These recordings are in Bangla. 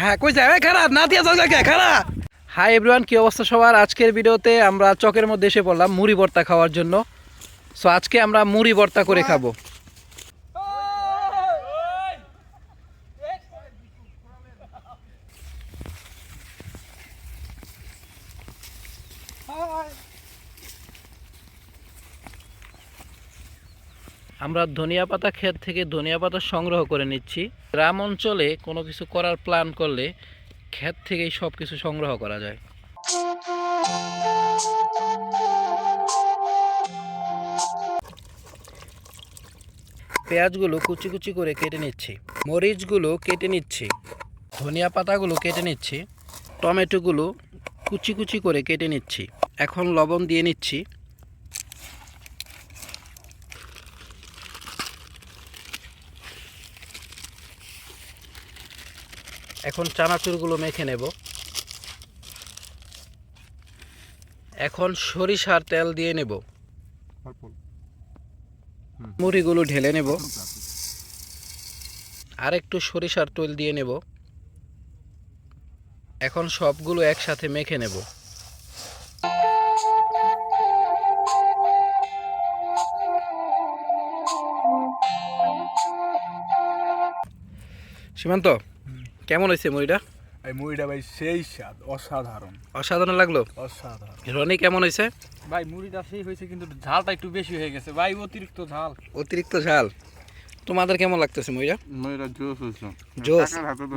হ্যাঁ কই যায়? খারাপ না দিয়া যাও কে খারাপ হাই এভরিওয়ান কি অবস্থা সবার? আজকের ভিডিওতে আমরা চকের মধ্যে এসে পড়লাম মুড়ি ভর্তা খাওয়ার জন্য। সো আজকে আমরা মুড়ি ভর্তা করে খাব। আমরা ধনিয়া পাতা ক্ষেত থেকে ধনিয়া পাতা সংগ্রহ করে নিচ্ছি। গ্রাম অঞ্চলে কোনো কিছু করার প্ল্যান করলে ক্ষেত থেকেই সব কিছু সংগ্রহ করা যায়। পেঁয়াজগুলো কুচি কুচি করে কেটে নিচ্ছি। মরিচগুলো কেটে নিচ্ছি। ধনিয়া পাতাগুলো কেটে নিচ্ছি। টমেটোগুলো কুচি কুচি করে কেটে নিচ্ছি। এখন লবণ দিয়ে নিচ্ছি। এখন চানাচুরগুলো মেখে নেব। এখন সরিষার তেল দিয়ে নেব। মুড়িগুলো ঢেলে নেব। আর একটু সরিষার তেল দিয়ে নেব। এখন সবগুলো একসাথে মেখে নেব। সীমান্ত? কেমন হয়েছে মুড়িটা? এই মুড়িটা ভাই সেই স্বাদ অসাধারণ। অসাধারণ লাগল? অসাধারণ। রনি কেমন হয়েছে? ভাই মুড়িটা সেই হয়েছে কিন্তু ঝালটা একটু বেশি হয়ে গেছে। ভাই অতিরিক্ত ঝাল। অতিরিক্ত ঝাল। তোমাদের কেমন লাগতেছে মুড়িটা? মুড়িটা জোস হয়েছে জোস।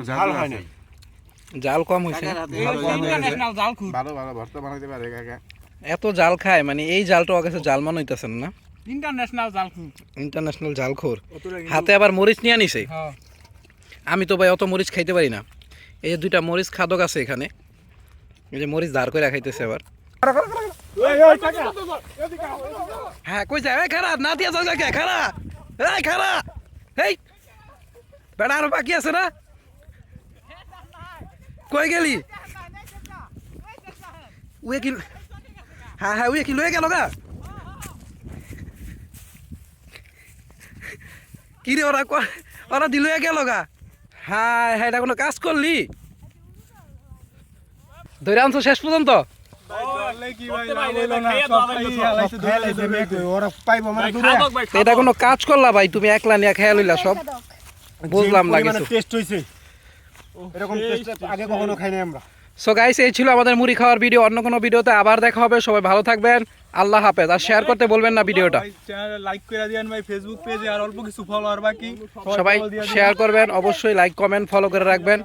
ঝাল হয় নাই জাল কম হয়েছে। ভালো ভালো ভর্তা বানাইতে পারে কাকা। এত জাল খায় মানে এই জালটা ওর কাছে জাল মনে হইতেছেন না? ইন্টারন্যাশনাল ঝাল খুব। ইন্টারন্যাশনাল জাল খোর হাতে আবার মরিচ নিয়ে নিছে হ্যাঁ। আমি তো ভাই অত মরিচ খাইতে পারি না। এই যে দুইটা মরিচ খাদক আছে এখানে। এই যে মরিচ দাঁড় করে খাইতেছে আবার। হ্যাঁ কই যায় এই খারাপ না দিয়া যাও কে খারা এই খারাপ এই বেড়া আরও বাকি আছে না? কই গেলি? উয়ে কি হ্যাঁ হ্যাঁ উয়ে কি লয়ে গেল গা? কি রে ওরা ওরা দিল গেল গা? হ্যাঁ হ্যাঁ এটা কোনো কাজ করলি? ধরে আনছো শেষ পর্যন্ত? এটা কোনো কাজ করলা ভাই, তুমি একলা নিয়ে খেয়াল লইলা সব? বুঝলাম না সো গাইস এই ছিল আমাদের মুড়ি খাওয়ার ভিডিও অন্য কোনো ভিডিওতে আবার দেখা হবে। সবাই ভালো থাকবেন। আল্লাহ হাফেজ আর শেয়ার করতে বলবেন না ভিডিওটা। লাইক করে দিবেন ভাই ফেসবুক পেজে আর অল্প কিছু ফলোয়ার বাকি। সবাই শেয়ার করবেন অবশ্যই লাইক কমেন্ট ফলো করে রাখবেন।